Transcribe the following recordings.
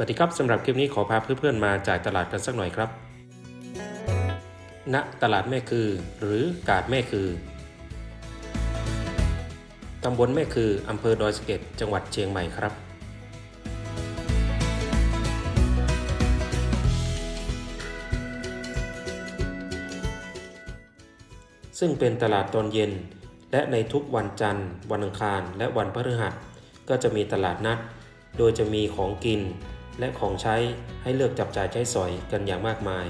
วัสดีครับสำหรับคลิปนี้ขอพาเพื่อนๆมาจ่ายตลาดกันสักหน่อยครับณตลาดแม่คือ หรือกาดแม่คือตำบลแม่คืออำเภอดอยสะเก็ดจังหวัดเชียงใหม่ครับ ซึ่งเป็นตลาดตอนเย็น และในทุกวันจันทร์ วันอังคาร และวันพฤหัส ก็จะมีตลาดนัด โดยจะมีของกิน และของใช้ให้เลือกจับจ่ายใช้สอยกันอย่างมากมาย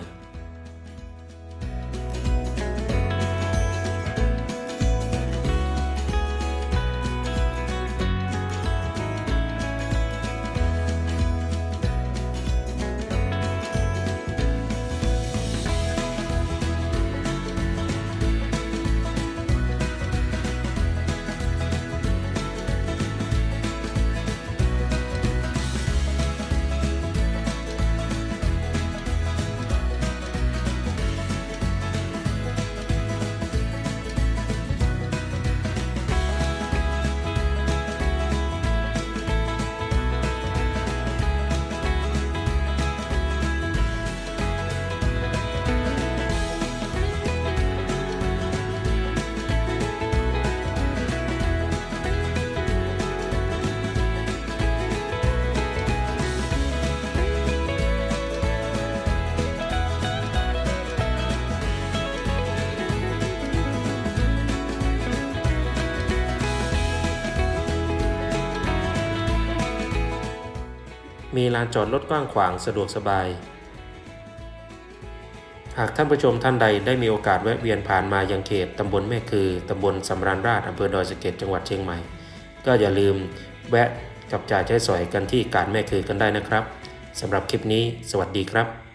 มีลานจอดรถกว้างขวางสะดวกสบาย หากท่านผู้ชมท่านใดได้มีโอกาสแวะเวียนผ่านมายังเขตตำบลแม่คือตำบลสำราญราชอำเภอดอยสะเก็ดจังหวัดเชียงใหม่ ก็อย่าลืมแวะจับจ่ายใช้สอยกันที่การแม่คือกันได้นะครับสำหรับคลิปนี้ สวัสดีครับ